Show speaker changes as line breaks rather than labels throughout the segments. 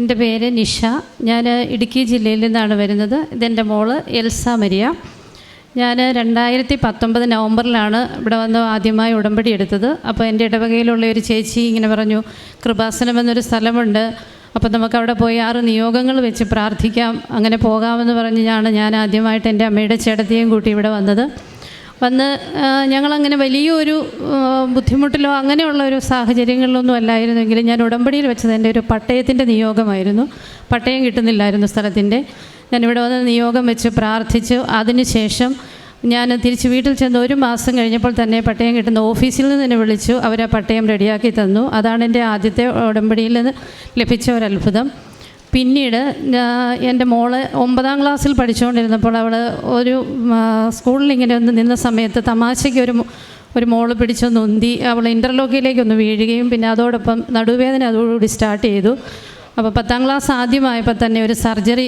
എന്റെ പേര് നിഷ. ഞാൻ ഇടുക്കി ജില്ലയിൽ നിന്നാണ് വരുന്നത്. ഇതെന്റെ മോൾ എൽസ മരിയ. ഞാൻ രണ്ടായിരത്തി പത്തൊമ്പത് നവംബറിലാണ് ഇവിടെ വന്ന് ആദ്യമായി ഉടമ്പടി എടുത്തത്. അപ്പോൾ എന്റെ ഇടവകയിലുള്ള ഒരു ചേച്ചി ഇങ്ങനെ പറഞ്ഞു കൃപാസനം എന്നൊരു സ്ഥലമുണ്ട്. അപ്പോൾ നമുക്ക് അവിടെ പോയി ആറ് നിയോഗങ്ങൾ വെച്ച് പ്രാർത്ഥിക്കാം. അങ്ങനെ പോകാമെന്ന് പറഞ്ഞാണ് ഞാൻ ആദ്യമായിട്ട് എന്റെ അമ്മയുടെ ചേട്ടത്തെയും കൂട്ടി ഇവിടെ വന്നത്. വന്ന് ഞങ്ങളങ്ങനെ വലിയൊരു ബുദ്ധിമുട്ടിലോ അങ്ങനെയുള്ള ഒരു സാഹചര്യങ്ങളിലൊന്നും അല്ലായിരുന്നെങ്കിലും ഞാൻ ഉടമ്പടിയിൽ വെച്ചത് എന്റെ ഒരു പട്ടയത്തിന്റെ നിയോഗമായിരുന്നു. പട്ടയം കിട്ടുന്നില്ലായിരുന്നു സ്ഥലത്തിന്റെ. ഞാനിവിടെ വന്ന് നിയോഗം വെച്ച് പ്രാർത്ഥിച്ചു. അതിനുശേഷം ഞാൻ തിരിച്ച് വീട്ടിൽ ചെന്ന് ഒരു മാസം കഴിഞ്ഞപ്പോൾ തന്നെ പട്ടയം കിട്ടുന്ന ഓഫീസിൽ നിന്ന് തന്നെ വിളിച്ചു. അവർ ആ പട്ടയം റെഡിയാക്കി തന്നു. അതാണ് എന്റെ ആദ്യത്തെ ഉടമ്പടിയിൽ നിന്ന് ലഭിച്ച ഒരു അത്ഭുതം പിന്നീട് എന്റെ മോൾ ഒമ്പതാം ക്ലാസ്സിൽ പഠിച്ചുകൊണ്ടിരുന്നപ്പോൾ അവൾ ഒരു സ്കൂളിൽ ഇങ്ങനെ ഒന്ന് നിന്ന സമയത്ത് തമാശയ്ക്ക് ഒരു ഒരു മോൾ പിടിച്ചൊന്ന് ഉന്തി അവൾ ഇന്റർലോക്കിലേക്കൊന്ന് വീഴുകയും പിന്നെ അതോടൊപ്പം നടുവേദന അതോടുകൂടി സ്റ്റാർട്ട് ചെയ്തു. അപ്പോൾ പത്താം ക്ലാസ് ആദ്യമായപ്പോൾ തന്നെ ഒരു സർജറി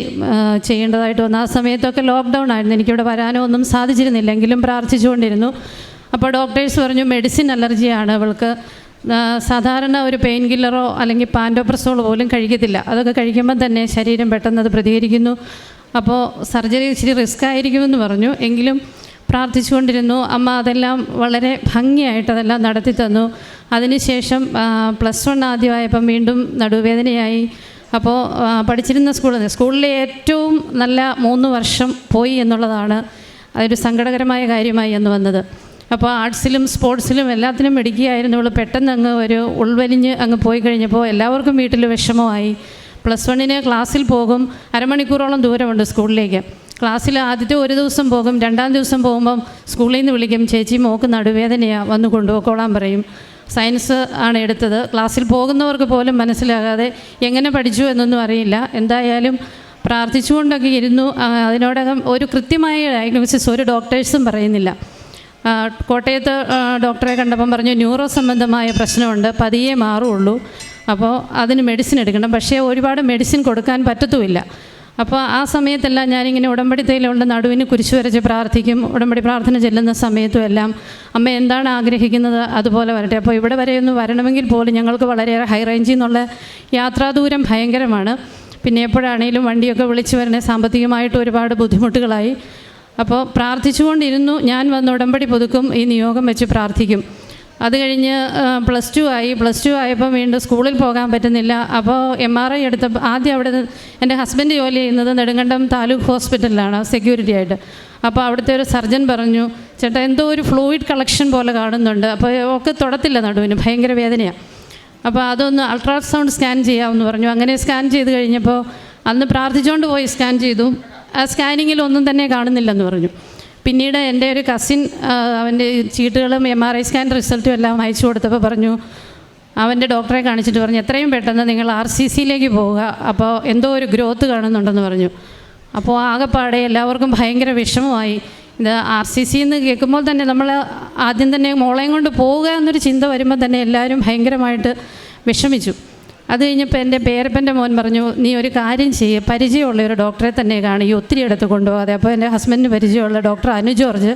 ചെയ്യേണ്ടതായിട്ട് വന്നു. ആ സമയത്തൊക്കെ ലോക്ക്ഡൗൺ ആയിരുന്നു. എനിക്കിവിടെ വരാനോ ഒന്നും സാധിച്ചിരുന്നില്ലെങ്കിലും പ്രാർത്ഥിച്ചുകൊണ്ടിരുന്നു. അപ്പോൾ ഡോക്ടേഴ്സ് പറഞ്ഞു മെഡിസിൻ അലർജിയാണ് അവൾക്ക്. സാധാരണ ഒരു പെയിൻ കില്ലറോ അല്ലെങ്കിൽ പാൻഡോപ്രസോൾ പോലും കഴിക്കത്തില്ല. അതൊക്കെ കഴിക്കുമ്പോൾ തന്നെ ശരീരം പെട്ടെന്ന് അത് പ്രതികരിക്കുന്നു. അപ്പോൾ സർജറി ഇച്ചിരി റിസ്ക് ആയിരിക്കുമെന്ന് പറഞ്ഞു. എങ്കിലും പ്രാർത്ഥിച്ചുകൊണ്ടിരുന്നു. അമ്മ അതെല്ലാം വളരെ ഭംഗിയായിട്ട് അതെല്ലാം നടത്തി തന്നു. അതിനുശേഷം പ്ലസ് വൺ ആദ്യമായപ്പം വീണ്ടും നടുവേദനയായി. അപ്പോൾ പഠിച്ചിരുന്ന സ്കൂളിൽ സ്കൂളിലെ ഏറ്റവും നല്ല മൂന്ന് വർഷം പോയി എന്നുള്ളതാണ് അതൊരു സങ്കടകരമായ കാര്യമായി എന്ന് വന്നത്. അപ്പോൾ ആർട്സിലും സ്പോർട്സിലും എല്ലാത്തിനും മെഡിക്കുകയായിരുന്നു ഇവൾ പെട്ടെന്ന് അങ്ങ് ഒരു ഉൾവലിഞ്ഞ് അങ്ങ് പോയി കഴിഞ്ഞപ്പോൾ എല്ലാവർക്കും വീട്ടിൽ വിഷമമായി. പ്ലസ് വണ്ണിന് ക്ലാസ്സിൽ പോകും. അരമണിക്കൂറോളം ദൂരമുണ്ട് സ്കൂളിലേക്ക്. ക്ലാസ്സിൽ ആദ്യത്തെ ഒരു ദിവസം പോകും. രണ്ടാം ദിവസം പോകുമ്പം സ്കൂളിൽ നിന്ന് വിളിക്കും ചേച്ചി മോക്ക് നടുവേദനയാണ് വന്ന് കൊണ്ടുപോയിക്കോളാൻ പറയും. സയൻസ് ആണ് എടുത്തത്. ക്ലാസ്സിൽ പോകുന്നവർക്ക് പോലും മനസ്സിലാകാതെ എങ്ങനെ പഠിച്ചു എന്നൊന്നും അറിയില്ല. എന്തായാലും പ്രാർത്ഥിച്ചുകൊണ്ടൊക്കെ ഇരുന്നു. അതിനോടകം ഒരു കൃത്യമായ ഡയഗ്നോസിസ് ഒരു ഡോക്ടേഴ്സും പറയുന്നില്ല. കോട്ടയത്ത് ഡോക്ടറെ കണ്ടപ്പം പറഞ്ഞു ന്യൂറോ സംബന്ധമായ പ്രശ്നമുണ്ട് പതിയെ മാറുള്ളൂ. അപ്പോൾ അതിന് മെഡിസിൻ എടുക്കണം. പക്ഷേ ഒരുപാട് മെഡിസിൻ കൊടുക്കാൻ പറ്റത്തുമില്ല. അപ്പോൾ ആ സമയത്തെല്ലാം ഞാനിങ്ങനെ ഉടമ്പടി തൈലുള്ള നടുവിന് കുരിശു വരച്ച് പ്രാർത്ഥിക്കും. ഉടമ്പടി പ്രാർത്ഥന ചെല്ലുന്ന സമയത്തും എല്ലാം അമ്മ എന്താണ് ആഗ്രഹിക്കുന്നത്? അതുപോലെ വരട്ടെ. അപ്പോൾ ഇവിടെ വരെ ഒന്ന് വരണമെങ്കിൽ പോലും ഞങ്ങൾക്ക് വളരെയേറെ ഹൈ റേഞ്ചിൽ നിന്നുള്ള യാത്രാദൂരം ഭയങ്കരമാണ്. പിന്നെ എപ്പോഴാണേലും വണ്ടിയൊക്കെ വിളിച്ചു വരണേ സാമ്പത്തികമായിട്ട് ഒരുപാട് ബുദ്ധിമുട്ടുകളായി. അപ്പോൾ പ്രാർത്ഥിച്ചുകൊണ്ടിരുന്നു ഞാൻ വന്ന് ഉടമ്പടി പുതുക്കും ഈ നിയോഗം വെച്ച് പ്രാർത്ഥിക്കും. അത് കഴിഞ്ഞ് പ്ലസ് ടു ആയി. പ്ലസ് ടു ആയപ്പോൾ വീണ്ടും സ്കൂളിൽ പോകാൻ പറ്റുന്നില്ല. അപ്പോൾ എം ആർ ഐ എടുത്തപ്പോൾ ആദ്യം അവിടെ എന്റെ ഹസ്ബൻഡ് ജോലി ചെയ്യുന്നത് നെടുങ്കണ്ടം താലൂക്ക് ഹോസ്പിറ്റലിലാണ് സെക്യൂരിറ്റി ആയിട്ട്. അപ്പോൾ അവിടുത്തെ ഒരു സർജൻ പറഞ്ഞു ചേട്ടാ എന്തോ ഒരു ഫ്ലൂയിഡ് കളക്ഷൻ പോലെ കാണുന്നുണ്ട്. അപ്പോൾ ഒക്കെ തൊടത്തില്ല നടുവിന് ഭയങ്കര വേദനയാണ് അപ്പോൾ അതൊന്ന് അൾട്രാസൗണ്ട് സ്കാൻ ചെയ്യാമെന്ന് പറഞ്ഞു. അങ്ങനെ സ്കാൻ ചെയ്ത് കഴിഞ്ഞപ്പോൾ അന്ന് പ്രാർത്ഥിച്ചുകൊണ്ട് പോയി സ്കാൻ ചെയ്തു. ആ സ്കാനിങ്ങിൽ ഒന്നും തന്നെ കാണുന്നില്ലെന്ന് പറഞ്ഞു. പിന്നീട് എന്റെ ഒരു കസിൻ അവന്റെ ചീട്ടുകളും എം ആർ ഐ സ്കാൻ റിസൾട്ടും എല്ലാം അയച്ചു കൊടുത്തപ്പോൾ പറഞ്ഞു അവന്റെ ഡോക്ടറെ കാണിച്ചിട്ട് പറഞ്ഞു എത്രയും പെട്ടെന്ന് നിങ്ങൾ ആർ സി സിയിലേക്ക് പോവുക. അപ്പോൾ എന്തോ ഒരു ഗ്രോത്ത് കാണുന്നുണ്ടെന്ന് പറഞ്ഞു. അപ്പോൾ ആകെപ്പാടെ എല്ലാവർക്കും ഭയങ്കര വിഷമമായി. ഇത് ആർ സി സി എന്ന് കേൾക്കുമ്പോൾ തന്നെ നമ്മൾ ആദ്യം തന്നെ മോളെയും കൊണ്ട് പോവുക എന്നൊരു ചിന്ത വരുമ്പോൾ തന്നെ എല്ലാവരും ഭയങ്കരമായിട്ട് വിഷമിച്ചു. അത് കഴിഞ്ഞപ്പോൾ എന്റെ പേരപ്പന്റെ മോൻ പറഞ്ഞു നീ ഒരു കാര്യം ചെയ്യ് പരിചയമുള്ള ഒരു ഡോക്ടറെ തന്നെ കാണും ഈ ഒത്തിരി എടുത്ത് കൊണ്ടുപോകാതെ. അപ്പോൾ എന്റെ ഹസ്ബൻഡിന് പരിചയമുള്ള ഡോക്ടർ അനു ജോർജ്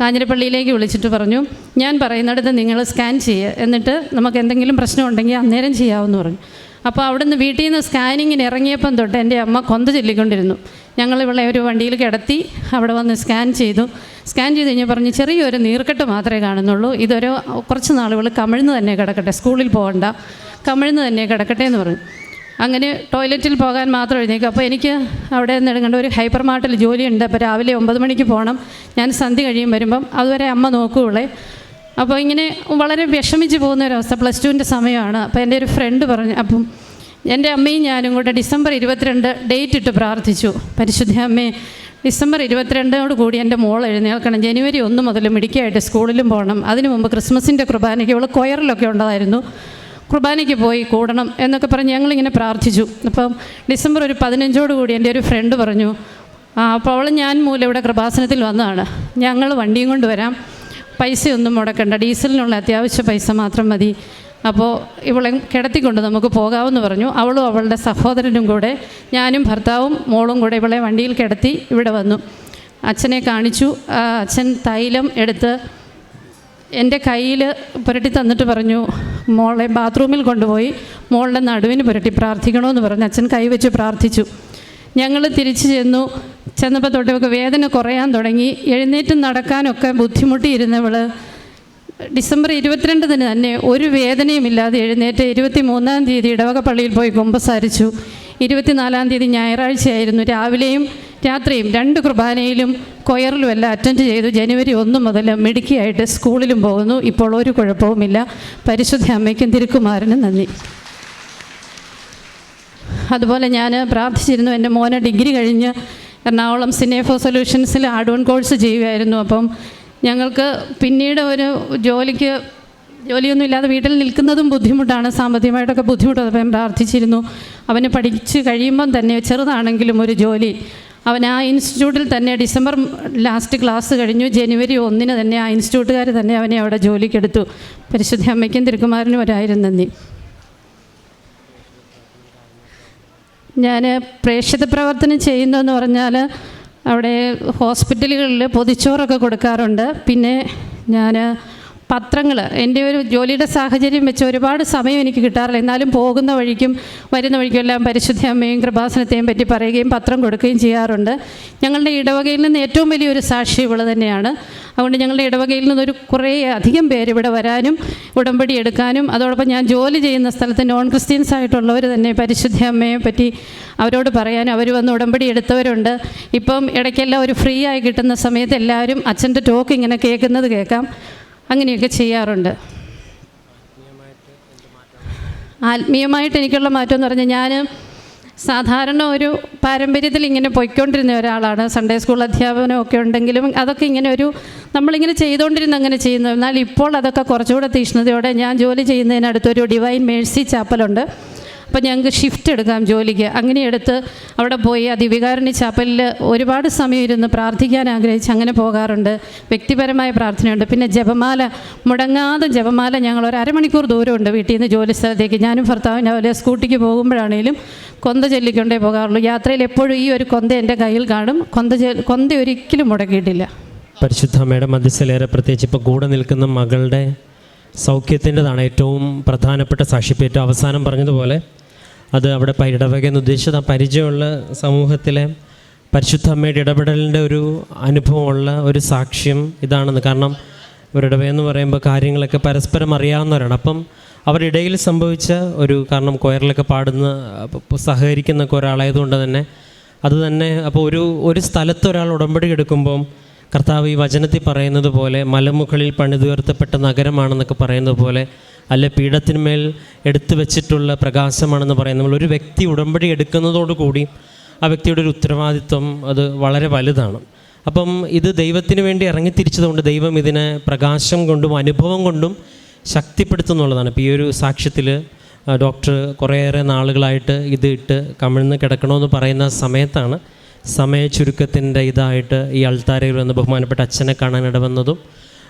കാഞ്ഞിരപ്പള്ളിയിലേക്ക് വിളിച്ചിട്ട് പറഞ്ഞു ഞാൻ പറയുന്നിടത്ത് നിങ്ങൾ സ്കാൻ ചെയ്യുക എന്നിട്ട് നമുക്ക് എന്തെങ്കിലും പ്രശ്നം ഉണ്ടെങ്കിൽ അന്നേരം ചെയ്യാമെന്ന് പറഞ്ഞു. അപ്പോൾ അവിടുന്ന് വീട്ടിൽ നിന്ന് സ്കാനിങ്ങിന് ഇറങ്ങിയപ്പം തൊട്ട് എന്റെ അമ്മ കൊന്ത ചൊല്ലിക്കൊണ്ടിരുന്നു. ഞങ്ങൾ ഇവിടെ ഒരു വണ്ടിയിൽ കിടത്തി അവിടെ വന്ന് സ്കാൻ ചെയ്തു. സ്കാൻ ചെയ്ത് കഴിഞ്ഞാൽ പറഞ്ഞ് ചെറിയൊരു നീർക്കെട്ട് മാത്രമേ കാണുന്നുള്ളൂ ഇതൊരു കുറച്ച് നാളുകൾ കമിഴ്ന്ന് തന്നെ കിടക്കട്ടെ സ്കൂളിൽ പോകണ്ട. കമിഴ്ന്ന് തന്നെ കിടക്കട്ടെ എന്ന് പറഞ്ഞു. അങ്ങനെ ടോയ്ലറ്റിൽ പോകാൻ മാത്രം എഴുന്നേക്കും അപ്പോൾ എനിക്ക് അവിടെ നിന്ന് എടുക്കേണ്ട ഒരു ഹൈപ്പർ മാർട്ടിൽ ജോലിയുണ്ട്. അപ്പോൾ രാവിലെ ഒമ്പത് മണിക്ക് പോകണം ഞാൻ സന്ധ്യ കഴിയും വരുമ്പം അതുവരെ അമ്മ നോക്കുകയുള്ളേ അപ്പോൾ ഇങ്ങനെ വളരെ വിഷമിച്ച് പോകുന്ന അവസ്ഥ. പ്ലസ് ടുവിന്റെ സമയമാണ്. അപ്പോൾ എന്റെ ഒരു ഫ്രണ്ട് പറഞ്ഞു അപ്പം എന്റെ അമ്മയും ഞാനും കൂടെ ഡിസംബർ ഇരുപത്തിരണ്ട് ഡേറ്റ് ഇട്ട് പ്രാർത്ഥിച്ചു. പരിശുദ്ധ അമ്മേ ഡിസംബർ ഇരുപത്തിരണ്ടോട് കൂടി എന്റെ മോൾ എഴുന്നേൽക്കണം. ജനുവരി ഒന്ന് മുതൽ മിടിക്കായിട്ട് സ്കൂളിലും പോകണം അതിനു മുമ്പ് ക്രിസ്മസിന്റെ കുർബാനയ്ക്ക് അവൾ കൊയറിലൊക്കെ ഉണ്ടായിരുന്നു കുർബാനയ്ക്ക് പോയി കൂടണം എന്നൊക്കെ പറഞ്ഞ് ഞങ്ങളിങ്ങനെ പ്രാർത്ഥിച്ചു. അപ്പം ഡിസംബർ ഒരു പതിനഞ്ചോട് കൂടി എന്റെ ഒരു ഫ്രണ്ട് പറഞ്ഞു അപ്പോൾ അവൾ ഞാൻ മൂലം ഇവിടെ കൃപാസനത്തിൽ വന്നതാണ്. ഞങ്ങൾ വണ്ടിയും കൊണ്ട് വരാം. പൈസയൊന്നും മുടക്കണ്ട. ഡീസലിനുള്ള അത്യാവശ്യ പൈസ മാത്രം മതി. അപ്പോൾ ഇവളെ കിടത്തിക്കൊണ്ട് നമുക്ക് പോകാമെന്ന് പറഞ്ഞു. അവളും അവളുടെ സഹോദരനും കൂടെ ഞാനും ഭർത്താവും മോളും കൂടെ ഇവളെ വണ്ടിയിൽ കിടത്തി ഇവിടെ വന്നു. അച്ഛനെ കാണിച്ചു. അച്ഛൻ തൈലം എടുത്ത് എന്റെ കയ്യിൽ പുരട്ടി തന്നിട്ട് പറഞ്ഞു മോളെ ബാത്റൂമിൽ കൊണ്ടുപോയി മോളുടെ നടുവിന് പുരട്ടി പ്രാർത്ഥിക്കണമെന്ന് പറഞ്ഞു. അച്ഛൻ കൈവച്ച് പ്രാർത്ഥിച്ചു. ഞങ്ങൾ തിരിച്ചു ചെന്നു. ചെന്നപ്പോൾ തൊട്ടൊക്കെ വേദന കുറയാൻ തുടങ്ങി. എഴുന്നേറ്റ് നടക്കാനൊക്കെ ബുദ്ധിമുട്ടിയിരുന്നവൾ ഡിസംബർ ഇരുപത്തിരണ്ടിന് തന്നെ ഒരു വേദനയും ഇല്ലാതെ എഴുന്നേറ്റ് ഇരുപത്തി മൂന്നാം തീയതി ഇടവക പള്ളിയിൽ പോയി കുമ്പസാരിച്ചു ഇരുപത്തിനാലാം തീയതി ഞായറാഴ്ചയായിരുന്നു രാവിലെയും രാത്രിയും രണ്ട് കുർബാനയിലും കൊയറിലും എല്ലാം അറ്റൻഡ് ചെയ്തു. ജനുവരി ഒന്ന് മുതൽ മിടുക്കിയായിട്ട് സ്കൂളിലും പോകുന്നു. ഇപ്പോൾ ഒരു കുഴപ്പവുമില്ല. പരിശുദ്ധ അമ്മയ്ക്കും തിരുക്കുമാരനും നന്ദി. അതുപോലെ ഞാൻ പ്രാർത്ഥിച്ചിരുന്നു. എന്റെ മോനെ ഡിഗ്രി കഴിഞ്ഞ് എറണാകുളം സിനേഫോ സൊല്യൂഷൻസിൽ ആഡ് ഓൺ കോഴ്സ് ചെയ്യുമായിരുന്നു അപ്പം ഞങ്ങൾക്ക് പിന്നീട് ഒരു ജോലിക്ക് ജോലിയൊന്നും ഇല്ലാതെ വീട്ടിൽ നിൽക്കുന്നതും ബുദ്ധിമുട്ടാണ്. സാമ്പത്തികമായിട്ടൊക്കെ ബുദ്ധിമുട്ട് അപ്പം പ്രാർത്ഥിച്ചിരുന്നു. അവന് പഠിച്ച് കഴിയുമ്പം തന്നെ ചെറുതാണെങ്കിലും ഒരു ജോലി അവൻ ആ ഇൻസ്റ്റിറ്റ്യൂട്ടിൽ തന്നെ ഡിസംബർ ലാസ്റ്റ് ക്ലാസ് കഴിഞ്ഞു. ജനുവരി ഒന്നിന് തന്നെ ആ ഇൻസ്റ്റിറ്റ്യൂട്ടുകാർ തന്നെ അവനെ അവിടെ ജോലിക്കെടുത്തു. പരിശുദ്ധ അമ്മയ്ക്കും തിരുക്കുമാരനും ഒരായിരം നന്ദി. ഞാൻ പ്രേക്ഷിത പ്രവർത്തനം ചെയ്യുന്നതെന്ന് പറഞ്ഞാൽ അവിടെ ഹോസ്പിറ്റലുകളിൽ പൊതിച്ചോറൊക്കെ കൊടുക്കാറുണ്ട്. പിന്നെ ഞാൻ പത്രങ്ങൾ എന്റെ ഒരു ജോലിയുടെ സാഹചര്യം വെച്ച് ഒരുപാട് സമയം എനിക്ക് കിട്ടാറില്ല. എന്നാലും പോകുന്ന വഴിക്കും വരുന്ന വഴിക്കും എല്ലാം പരിശുദ്ധ അമ്മയും കൃപാസനത്തെയും പറ്റി പറയുകയും പത്രം കൊടുക്കുകയും ചെയ്യാറുണ്ട്. ഞങ്ങളുടെ ഇടവകയിൽ നിന്ന് ഏറ്റവും വലിയൊരു സാക്ഷി ഇവൾ തന്നെയാണ്. അതുകൊണ്ട് ഞങ്ങളുടെ ഇടവകയിൽ നിന്നൊരു കുറേ അധികം പേര് ഇവിടെ വരാനും ഉടമ്പടി എടുക്കാനും അതോടൊപ്പം ഞാൻ ജോലി ചെയ്യുന്ന സ്ഥലത്ത് നോൺ ക്രിസ്ത്യൻസ് ആയിട്ടുള്ളവർ തന്നെ പരിശുദ്ധ അമ്മയെ പറ്റി അവരോട് പറയാനും അവർ വന്ന് ഉടമ്പടി എടുത്തവരുണ്ട്. ഇപ്പം ഇടയ്ക്കെല്ലാം ഒരു ഫ്രീ ആയി കിട്ടുന്ന സമയത്ത് എല്ലാവരും അച്ഛന്റെ ടോക്ക് ഇങ്ങനെ കേൾക്കുന്നത് കേൾക്കാം. അങ്ങനെയൊക്കെ ചെയ്യാറുണ്ട്. ആത്മീയമായിട്ട് എനിക്കുള്ള മാറ്റം എന്ന് പറഞ്ഞാൽ ഞാൻ സാധാരണ ഒരു പാരമ്പര്യത്തിൽ ഇങ്ങനെ പോയിക്കൊണ്ടിരുന്ന ഒരാളാണ്. സൺഡേ സ്കൂൾ അധ്യാപനമൊക്കെ ഉണ്ടെങ്കിലും അതൊക്കെ ഇങ്ങനെ ഒരു നമ്മളിങ്ങനെ ചെയ്തുകൊണ്ടിരുന്ന അങ്ങനെ ചെയ്യുന്നു എന്നാൽ ഇപ്പോൾ അതൊക്കെ കുറച്ചുകൂടെ തീഷ്ണതയോടെ ഞാൻ ജോലി ചെയ്യുന്നതിനടുത്തൊരു ഡിവൈൻ മേഴ്സി ചാപ്പലുണ്ട് അപ്പോൾ ഞങ്ങൾക്ക് ഷിഫ്റ്റ് എടുക്കാം ജോലിക്ക്. അങ്ങനെ എടുത്ത് അവിടെ പോയി ആ ദിവികാരുണ്യ ചാപ്പലിൽ ഒരുപാട് സമയം ഇരുന്ന് പ്രാർത്ഥിക്കാൻ ആഗ്രഹിച്ച് അങ്ങനെ പോകാറുണ്ട്. വ്യക്തിപരമായ പ്രാർത്ഥനയുണ്ട്. പിന്നെ ജപമാല മുടങ്ങാതെ ജപമാല ഞങ്ങൾ ഒരു അരമണിക്കൂർ ദൂരമുണ്ട് വീട്ടിൽ നിന്ന് ജോലി സ്ഥലത്തേക്ക്. ഞാനും ഭർത്താവും രാവിലെ സ്കൂട്ടിക്ക് പോകുമ്പോഴാണേലും കൊന്ത ചൊല്ലിക്കൊണ്ടേ പോകാറുള്ളൂ. യാത്രയിൽ എപ്പോഴും ഈ ഒരു കൊന്ത എന്റെ കയ്യിൽ കാണും. കൊന്ത കൊന്ത ഒരിക്കലും മുടക്കിയിട്ടില്ല.
പരിശുദ്ധ അമ്മയുടെ മധ്യസ്ഥലേറെ പ്രത്യേകിച്ച് ഇപ്പോൾ കൂടെ നിൽക്കുന്ന മകളുടെ സൗഖ്യത്തിന്റെതാണ് ഏറ്റവും പ്രധാനപ്പെട്ട സാക്ഷിപ്പേറ്റം അവസാനം പറഞ്ഞതുപോലെ അത് അവിടെ ഇടവക എന്ന് ഉദ്ദേശിച്ചത് ആ പരിചയമുള്ള സമൂഹത്തിലെ പരിശുദ്ധ അമ്മയുടെ ഇടപെടലിന്റെ ഒരു അനുഭവമുള്ള ഒരു സാക്ഷ്യം ഇതാണെന്ന്. കാരണം ഇവരിടവയെന്ന് പറയുമ്പോൾ കാര്യങ്ങളൊക്കെ പരസ്പരം അറിയാവുന്നവരാണ്. അപ്പം അവരിടയിൽ സംഭവിച്ച ഒരു കാരണം കൊയറിലൊക്കെ പാടുന്ന സഹകരിക്കുന്ന സഹകരിക്കുന്നൊക്കെ ഒരാളായതുകൊണ്ട് തന്നെ അത് തന്നെ അപ്പോൾ ഒരു ഒരു സ്ഥലത്ത് ഒരാൾ ഉടമ്പടി എടുക്കുമ്പം കർത്താവ് ഈ വചനത്തിൽ പറയുന്നത് പോലെ മലമുകളിൽ പണിതുയർത്തപ്പെട്ട നഗരമാണെന്നൊക്കെ പറയുന്നത് പോലെ അല്ലെ പീഠത്തിന്മേൽ എടുത്തു വെച്ചിട്ടുള്ള പ്രകാശമാണെന്ന് പറയുന്നത്. നമ്മൾ ഒരു വ്യക്തി ഉടമ്പടി എടുക്കുന്നതോടുകൂടി ആ വ്യക്തിയുടെ ഒരു ഉത്തരവാദിത്വം അത് വളരെ വലുതാണ്. അപ്പം ഇത് ദൈവത്തിന് വേണ്ടി ഇറങ്ങിത്തിരിച്ചതുകൊണ്ട് ദൈവം ഇതിനെ പ്രകാശം കൊണ്ടും അനുഭവം കൊണ്ടും ശക്തിപ്പെടുത്തുന്നുള്ളതാണ്. ഇപ്പോൾ ഈ ഒരു സാക്ഷ്യത്തിൽ ഡോക്ടർ കുറേയേറെ നാളുകളായിട്ട് ഇത് ഇട്ട് കമിഴ്ന്ന് കിടക്കണമെന്ന് പറയുന്ന സമയത്താണ് സമയ ചുരുക്കത്തിന്റെ ഇതായിട്ട് ഈ അൾത്താരയിൽ വന്ന് ബഹുമാനപ്പെട്ട അച്ഛനെ കാണാനിട വന്നതും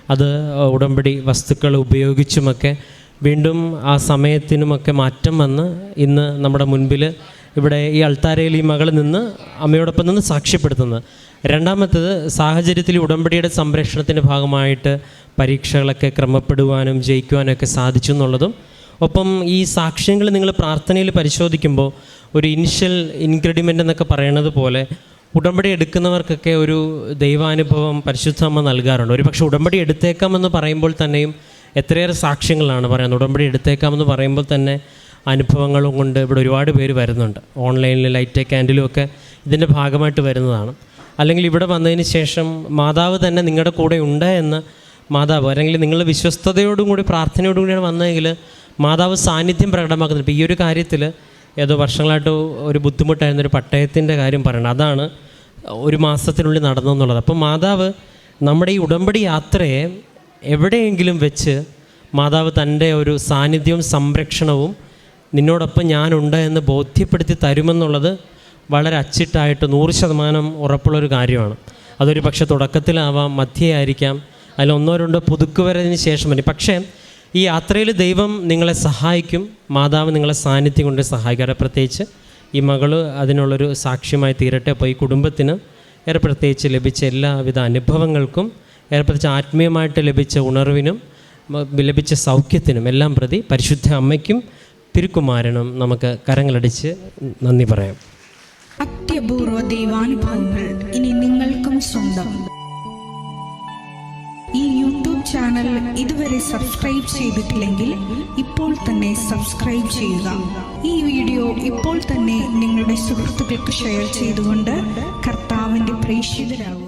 അത് ഉടമ്പടി വസ്തുക്കൾ ഉപയോഗിച്ചുമൊക്കെ വീണ്ടും ആ സമയത്തിനുമൊക്കെ മാറ്റം വന്ന് ഇന്ന് നമ്മുടെ മുൻപിൽ ഇവിടെ ഈ അൾത്താരയിൽ ഈ മകൾ നിന്ന് അമ്മയോടൊപ്പം നിന്ന് സാക്ഷ്യപ്പെടുത്തുന്നത്. രണ്ടാമത്തത് സാഹചര്യത്തിൽ ഉടമ്പടിയുടെ സംരക്ഷണത്തിന്റെ ഭാഗമായിട്ട് പരീക്ഷകളൊക്കെ ക്രമപ്പെടുവാനും ജയിക്കുവാനൊക്കെ സാധിച്ചു എന്നുള്ളതും ഒപ്പം ഈ സാക്ഷ്യങ്ങൾ നിങ്ങൾ പ്രാർത്ഥനയിൽ പരിശോധിക്കുമ്പോൾ ഒരു ഇനിഷ്യൽ ഇൻക്രെഡിമെന്റ് എന്നൊക്കെ പറയണത് പോലെ ഉടമ്പടി എടുക്കുന്നവർക്കൊക്കെ ഒരു ദൈവാനുഭവം പരിശുദ്ധമ്മ നൽകാറുണ്ട്. ഒരു പക്ഷേ ഉടമ്പടി എടുത്തേക്കാമെന്ന് പറയുമ്പോൾ തന്നെയും എത്രയേറെ സാക്ഷ്യങ്ങളാണ് പറയുന്നത് ഉടമ്പടി എടുത്തേക്കാമെന്ന് പറയുമ്പോൾ തന്നെ അനുഭവങ്ങളും കൊണ്ട് ഇവിടെ ഒരുപാട് പേര് വരുന്നുണ്ട്. ഓൺലൈനിൽ ലൈറ്റ് ക്യാൻഡിലും ഒക്കെ ഇതിന്റെ ഭാഗമായിട്ട് വരുന്നതാണ്. അല്ലെങ്കിൽ ഇവിടെ വന്നതിന് ശേഷം മാതാവ് തന്നെ നിങ്ങളുടെ കൂടെ ഉണ്ട് എന്ന് മാതാവ് അല്ലെങ്കിൽ നിങ്ങൾ വിശ്വസ്തയോടും കൂടി പ്രാർത്ഥനയോടും കൂടിയാണ് വന്നതെങ്കിൽ മാതാവ് സാന്നിധ്യം പ്രകടമാക്കുന്നുണ്ട്. ഇപ്പോൾ ഈ ഒരു കാര്യത്തിൽ ഏതോ വർഷങ്ങളായിട്ട് ഒരു ബുദ്ധിമുട്ടായിരുന്ന ഒരു പട്ടയത്തിന്റെ കാര്യം പറയണം. അതാണ് ഒരു മാസത്തിനുള്ളിൽ നടന്നെന്നുള്ളത് അപ്പോൾ മാതാവ് നമ്മുടെ ഈ ഉടമ്പടി യാത്രയെ എവിടെയെങ്കിലും വെച്ച് മാതാവ് തന്റെ ഒരു സാന്നിധ്യവും സംരക്ഷണവും നിന്നോടൊപ്പം ഞാനുണ്ട് എന്ന് ബോധ്യപ്പെടുത്തി തരുമെന്നുള്ളത് വളരെ അച്ചിട്ടായിട്ട് നൂറ് ശതമാനം ഉറപ്പുള്ളൊരു കാര്യമാണ്. അതൊരു പക്ഷേ തുടക്കത്തിലാവാം മധ്യയായിരിക്കാം അതിൽ ഒന്നോ രണ്ടോ പുതുക്കുവരതിന് ശേഷം വരും. പക്ഷേ ഈ യാത്രയിൽ ദൈവം നിങ്ങളെ സഹായിക്കും മാതാവ് നിങ്ങളെ സാന്നിധ്യം കൊണ്ട് സഹായിക്കാറ് പ്രത്യേകിച്ച് ഈ മകൾ അതിനുള്ളൊരു സാക്ഷ്യമായി തീരട്ടെ. അപ്പോൾ ഈ കുടുംബത്തിന് ഏറെ പ്രത്യേകിച്ച് ലഭിച്ച എല്ലാവിധ അനുഭവങ്ങൾക്കും പ്രത്യേകിച്ച് ആത്മീയമായിട്ട് ലഭിച്ച ഉണർവിനും ലഭിച്ച സൗഖ്യത്തിനും എല്ലാം പ്രതി പരിശുദ്ധ അമ്മയ്ക്കും തിരുക്കുമാരനും നമുക്ക് കരങ്ങളടിച്ച് നന്ദി പറയാം.
അത്യപൂർവ ദൈവാനുഭവങ്ങൾ ഇനി നിങ്ങൾക്കും സ്വന്തം. ഈ യൂട്യൂബ് ചാനൽ ഇതുവരെ സബ്സ്ക്രൈബ് ചെയ്തിട്ടില്ലെങ്കിൽ ഇപ്പോൾ തന്നെ സബ്സ്ക്രൈബ് ചെയ്യുക. ഈ വീഡിയോ ഇപ്പോൾ തന്നെ നിങ്ങളുടെ സുഹൃത്തുക്കൾക്ക് ഷെയർ ചെയ്തുകൊണ്ട് കർത്താവിന്റെ പ്രേക്ഷിതരാകുക.